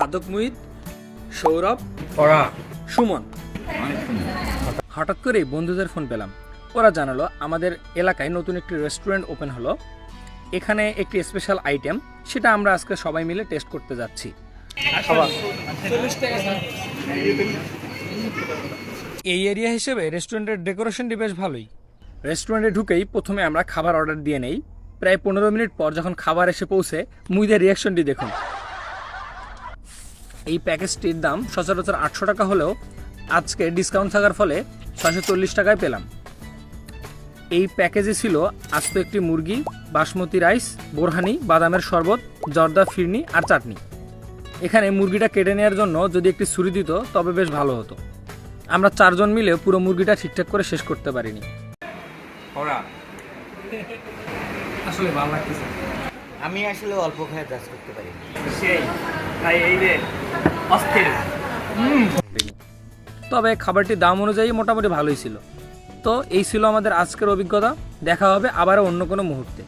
খাদক মুহিত সৌরভ ওরা সুমন। হঠাৎ করেই বন্ধুদের ফোন পেলাম। ওরা জানালো আমাদের এলাকায় নতুন একটি রেস্টুরেন্ট ওপেন হলো। এখানে একটি স্পেশাল আইটেম সেটা আমরা আজকে সবাই মিলে টেস্ট করতে যাচ্ছি। এই এরিয়া হিসেবে রেস্টুরেন্টের ডেকোরেশনটি বেশ ভালোই। রেস্টুরেন্টে ঢুকেই প্রথমে আমরা খাবার অর্ডার দিয়ে নেই। প্রায় পনেরো মিনিট পর যখন খাবার এসে পৌঁছে মুইদের রিয়াকশনটি দেখুন। এই প্যাকেজটির দাম সচরাচর আটশো টাকা হলেও আজকে ডিসকাউন্ট থাকার ফলে ছয়শো চল্লিশ টাকায় পেলাম। এই প্যাকেজে ছিল আস্ত একটি মুরগি বাসমতি রাইস বোরহানি বাদামের শরবত জর্দা ফিরনি আর চাটনি। এখানে মুরগিটা কেটে নেওয়ার জন্য যদি একটি ছুরি দিত তবে বেশ ভালো হতো। আমরা চারজন মিলে পুরো মুরগিটা ঠিকঠাক করে শেষ করতে পারিনি। আসলে ভালো লাগতেছে। আমি আসলে অল্প খায় কাজ করতে পারি সেই। ভাই এই রে অস্থির। তবে খাবারটির দাম অনুযায়ী মোটামুটি ভালোই ছিল। তো এই ছিল আমাদের আজকের অভিজ্ঞতা। দেখা হবে আবারও অন্য কোনো মুহূর্তে।